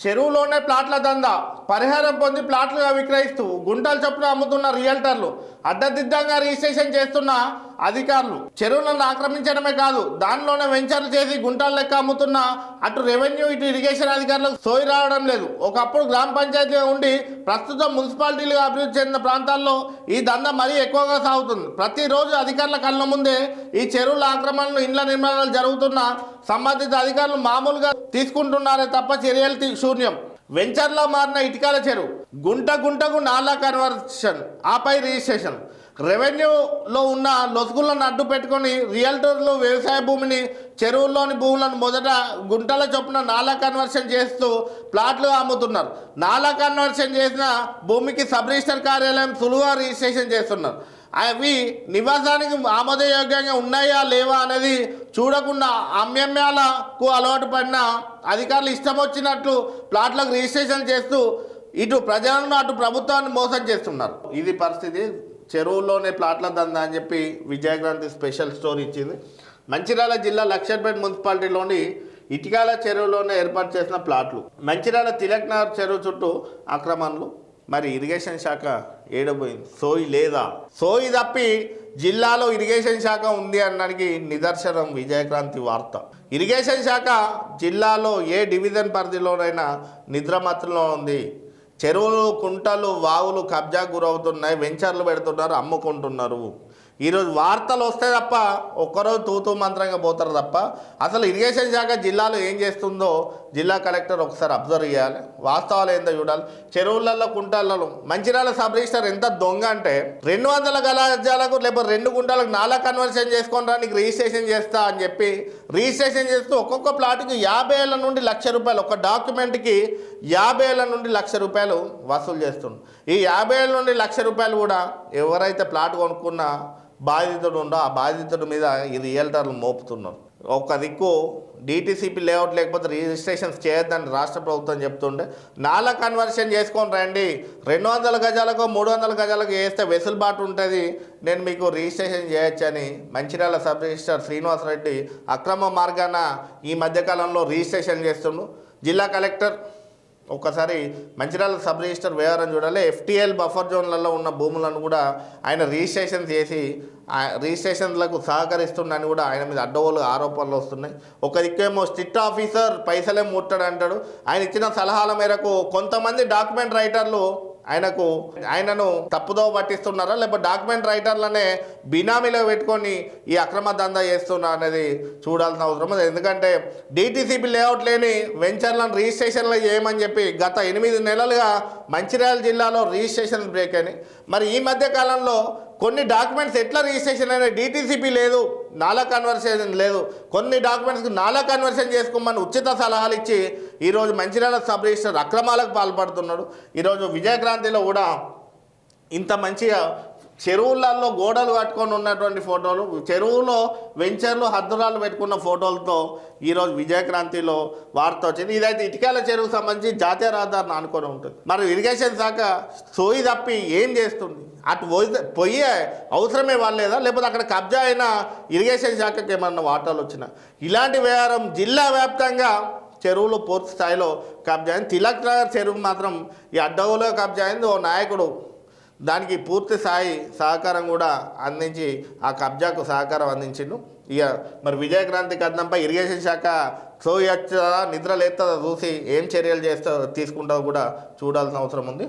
చెరువులోనే ప్లాట్ల దందా. పరిహారం పొంది ప్లాట్లుగా విక్రయిస్తూ గుంటల చొప్పున అమ్ముతున్న రియల్టర్లు అడ్డదిద్దంగా రిజిస్ట్రేషన్ చేస్తున్న అధికారులు. చెరువులను ఆక్రమించడమే కాదు దానిలోనే వెంచర్లు చేసి గుంటల లెక్క అమ్ముతున్న అటు రెవెన్యూ ఇటు ఇరిగేషన్ అధికారులకు సోయి రావడం లేదు. ఒకప్పుడు గ్రామ పంచాయతీగా ఉండి ప్రస్తుతం మున్సిపాలిటీలుగా అభివృద్ధి చెందిన ప్రాంతాల్లో ఈ దందా మరీ ఎక్కువగా సాగుతుంది. ప్రతిరోజు అధికారుల కళ్ళ ముందే ఈ చెరువుల ఆక్రమణలు ఇండ్ల నిర్మాణాలు జరుగుతున్న సంబంధిత అధికారులు మామూలుగా తీసుకుంటున్నారే తప్ప చర్యలు తీ- శూన్యం. వెంచర్లో మారిన ఇటుకల చెరువు గుంట గుంటకు నాలా కన్వర్షన్. ఆపై రిజిస్ట్రేషన్. రెవెన్యూలో ఉన్న లొసుగులను అడ్డు పెట్టుకొని రియల్టర్లు వ్యవసాయ భూమిని చెరువుల్లోని భూములను మొదట గుంటల చొప్పున నాలా కన్వర్షన్ చేస్తూ ప్లాట్లు అమ్ముతున్నారు. నాలా కన్వర్షన్ చేసిన భూమికి సబ్ రిజిస్టర్ కార్యాలయం సులువుగా రిజిస్ట్రేషన్ చేస్తున్నారు. అవి నివాసానికి ఆమోదయోగ్యంగా ఉన్నాయా లేవా అనేది చూడకుండా అమ్యమ్యాలకు అలవాటు పడిన అధికారులు ఇష్టం వచ్చినట్లు ప్లాట్లకు రిజిస్ట్రేషన్ చేస్తూ ఇటు ప్రజలను అటు ప్రభుత్వాన్ని మోసం చేస్తున్నారు. ఇది పరిస్థితి. చెరువుల్లోనే ప్లాట్ల దందా అని చెప్పి విజయక్రాంతి స్పెషల్ స్టోర్ ఇచ్చింది. మంచిర్యాల జిల్లా లక్షర్పేట మున్సిపాలిటీలోని ఇటికాల చెరువులోనే ఏర్పాటు చేసిన ప్లాట్లు. మంచిర్యాల తిలక్ నగర్ చెరువు చుట్టూ ఆక్రమణలు మరి ఇరిగేషన్ శాఖ ఏడబోయింది సోయి లేదా? సోయి తప్పి జిల్లాలో ఇరిగేషన్ శాఖ ఉంది అనడానికి నిదర్శనం. విజయక్రాంతి వార్త. ఇరిగేషన్ శాఖ జిల్లాలో ఏ డివిజన్ పరిధిలోనైనా నిద్రమత్తులో ఉంది. చెరువులు కుంటలు వాగులు కబ్జా గురవుతున్నాయి. వెంచర్లు పెడుతున్నారు అమ్ముకుంటున్నారు. ఈరోజు వార్తలు వస్తే తప్ప ఒక్కరోజు తూతూ మంత్రంగా పోతారు తప్ప అసలు ఇరిగేషన్ శాఖ జిల్లాలో ఏం చేస్తుందో జిల్లా కలెక్టర్ ఒకసారి అబ్జర్వ్ చేయాలి. వాస్తవాలు ఏందో చూడాలి. చెరువులలో కుంటాలలో మంచిర్యాల సబ్ రిజిస్టర్ ఎంత దొంగ అంటే రెండు వందల గలాజాలకు లేకపోతే రెండు గుంటలకు నాలా కన్వర్షన్ చేసుకొని రా నీకు రిజిస్ట్రేషన్ చేస్తా అని చెప్పి రిజిస్ట్రేషన్ చేస్తూ ఒక్కొక్క ప్లాట్కి యాభై ఏళ్ళ నుండి లక్ష రూపాయలు ఒక డాక్యుమెంట్కి యాభై ఏళ్ళ నుండి లక్ష రూపాయలు వసూలు చేస్తుండ్రు. ఈ యాభై ఏళ్ళ నుండి లక్ష రూపాయలు కూడా ఎవరైతే ప్లాట్ కొనుక్కున్నా బాధితుడు ఉండో ఆ బాధితుడి మీద ఈ రియల్టర్లు మోపుతున్నారు. ఒక దిక్కు డీటీసీపీ లేఅవుట్ లేకపోతే రిజిస్ట్రేషన్స్ చేయొద్దని రాష్ట్ర ప్రభుత్వం చెప్తుండే నాలా కన్వర్షన్ చేసుకొని రండి. రెండు వందల గజాలకు మూడు వందల గజాలకు వేస్తే వెసులుబాటు ఉంటుంది. నేను మీకు రిజిస్ట్రేషన్ చేయొచ్చని మంచిర్యాల సబ్ రిజిస్టర్ శ్రీనివాసరెడ్డి అక్రమ మార్గాన ఈ మధ్యకాలంలో రిజిస్ట్రేషన్ చేస్తుండు. జిల్లా కలెక్టర్ ఒక్కసారి మంచిర్యాల సబ్ రిజిస్టర్ వ్యవహారం చూడాలి. ఎఫ్టీఎల్ బఫర్ జోన్లలో ఉన్న భూములను కూడా ఆయన రిజిస్ట్రేషన్ చేసి రిజిస్ట్రేషన్లకు సహకరిస్తుండని కూడా ఆయన మీద అడ్డగోలు ఆరోపణలు వస్తున్నాయి. ఒక దిక్కేమో స్టిట్ ఆఫీసర్ పైసలే ముట్టడు అంటాడు ఆయన ఇచ్చిన సలహాల మేరకు కొంతమంది డాక్యుమెంట్ రైటర్లు ఆయనకు ఆయనను తప్పుదో పట్టిస్తున్నారా? లేకపోతే డాక్యుమెంట్ రైటర్లనే బినామీలో పెట్టుకొని ఈ అక్రమ దందా చేస్తున్నా అనేది చూడాల్సిన అవసరం ఉంది. ఎందుకంటే డిటీసీపీ లేఅవుట్ లేని వెంచర్లను రిజిస్ట్రేషన్లు చేయమని చెప్పి గత ఎనిమిది నెలలుగా మంచిర్యాల జిల్లాలో రిజిస్ట్రేషన్ బ్రేక్ అని మరి ఈ మధ్య కాలంలో కొన్ని డాక్యుమెంట్స్ ఎట్లా రిజిస్ట్రేషన్ అయినా డీటీసీపీ లేదు. నాలా కన్వర్సేషన్ లేదు. కొన్ని డాక్యుమెంట్స్కి నాలా కన్వర్షన్ చేసుకోమని ఉచిత సలహాలు ఇచ్చి ఈరోజు మంచిర్యాల సబ్ రిజిస్టర్ అక్రమాలకు పాల్పడుతున్నాడు. ఈరోజు విజయక్రాంతిలో కూడా ఇంత మంచిగా చెరువులలో గోడలు కట్టుకొని ఉన్నటువంటి ఫోటోలు చెరువులో వెంచర్లు హద్దురాలు పెట్టుకున్న ఫోటోలతో ఈరోజు విజయక్రాంతిలో వార్త వచ్చింది. ఇదైతే ఇటుకల చెరువుకు సంబంధించి జాతీయ రహదారిని అనుకొని ఉంటుంది. మరి ఇరిగేషన్ శాఖ సోయి తప్పి ఏం చేస్తుంది? అటు పోయే అవసరమే వాళ్ళేదా? లేకపోతే అక్కడ కబ్జా అయిన ఇరిగేషన్ శాఖకి ఏమన్నా వాటాలు వచ్చినా? ఇలాంటి వ్యవహారం జిల్లా వ్యాప్తంగా చెరువులు పూర్తి స్థాయిలో కబ్జా అయింది. తిలక్ నగర్ చెరువు మాత్రం ఈ అడ్డవులో కబ్జా అయింది. ఓ నాయకుడు దానికి పూర్తి స్థాయి సహకారం కూడా అందించి ఆ కబ్జాకు సహకారం అందించిండు. ఇక మరి విజయక్రాంతి కథనంపై ఇరిగేషన్ శాఖ సోయచ్చా నిద్ర లేస్తుందో చూసి ఏం చర్యలు చేస్తా తీసుకుంటావు కూడా చూడాల్సిన అవసరం ఉంది.